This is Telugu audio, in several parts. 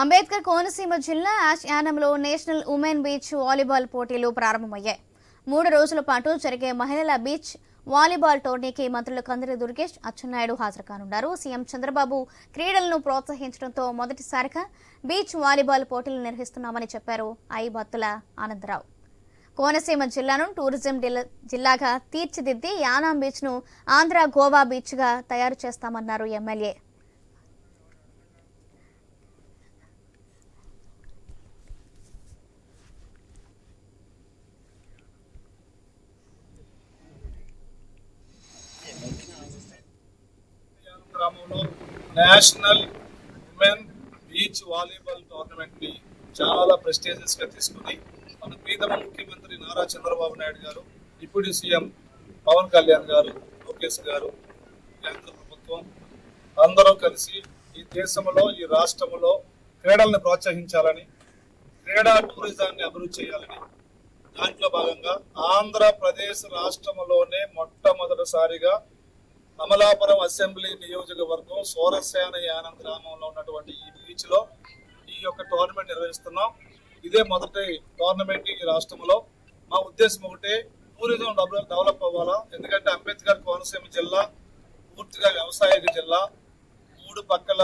అంబేద్కర్ కోనసీమ జిల్లా ఆశ్యానంలో యానంలో నేషనల్ ఉమెన్ బీచ్ వాలీబాల్ పోటీలు ప్రారంభమయ్యాయి. మూడు రోజుల పాటు జరిగే మహిళల బీచ్ వాలీబాల్ టోర్నీకి మంత్రులు కందిరి దుర్గేష్ అచ్చెన్నాయుడు హాజరు కానున్నారు సీఎం చంద్రబాబు క్రీడలను ప్రోత్సహించడంతో మొదటిసారిగా బీచ్ వాలీబాల్ పోటీలు నిర్వహిస్తున్నామని చెప్పారు ఐ బత్తుల ఆనందరావు. కోనసీమ జిల్లాను టూరిజం జిల్లాగా తీర్చిదిద్ది యానాం బీచ్ను ఆంధ్ర గోవా బీచ్గా తయారు చేస్తామన్నారు ఎమ్మెల్యే. గ్రామంలో నేషనల్ ఉమెన్ బీచ్ వాలీబాల్ టోర్నమెంట్ని చాలా ప్రెస్టీజియస్గా తీసుకుని మన ప్రీతమ ముఖ్యమంత్రి నారా చంద్రబాబు నాయుడు గారు డిప్యూటీ సీఎం పవన్ కళ్యాణ్ గారు లోకేష్ గారు కేంద్ర ప్రభుత్వం అందరూ కలిసి ఈ దేశంలో ఈ రాష్ట్రంలో క్రీడల్ని ప్రోత్సహించాలని క్రీడా టూరిజాన్ని అభివృద్ధి చేయాలని దాంట్లో భాగంగా ఆంధ్రప్రదేశ్ రాష్ట్రంలోనే మొట్టమొదటిసారిగా అమలాపురం అసెంబ్లీ నియోజకవర్గం సోరసేన యానం గ్రామంలో ఉన్నటువంటి ఈ బీచ్లో ఈ యొక్క టోర్నమెంట్ నిర్వహిస్తున్నాం. ఇదే మొదటి టోర్నమెంట్ ఈ రాష్ట్రంలో. మా ఉద్దేశం ఒకటే టూరిజం డెవలప్ డెవలప్ అవ్వాలా? ఎందుకంటే అంబేద్కర్ కోనసీమ జిల్లా పూర్తిగా వ్యవసాయ జిల్లా. మూడు పక్కల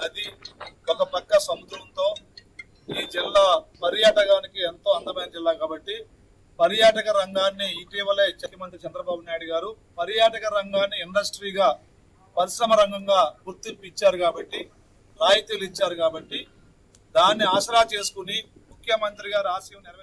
నది ఒక పక్క సముద్రంతో. ఈ జిల్లా పర్యాటకానికి ఎంతో అందమైన జిల్లా కాబట్టి పర్యాటక రంగాన్ని ఇటీవలే ముఖ్యమంత్రి చంద్రబాబు నాయుడు గారు పర్యాటక రంగాన్ని ఇండస్ట్రీగా పరిశ్రమ రంగంగా గుర్తింపు ఇచ్చారు కాబట్టి రాయితీలు ఇచ్చారు కాబట్టి దాన్ని ఆసరా చేసుకుని ముఖ్యమంత్రి గారు ఆశయం నెరవేర్చారు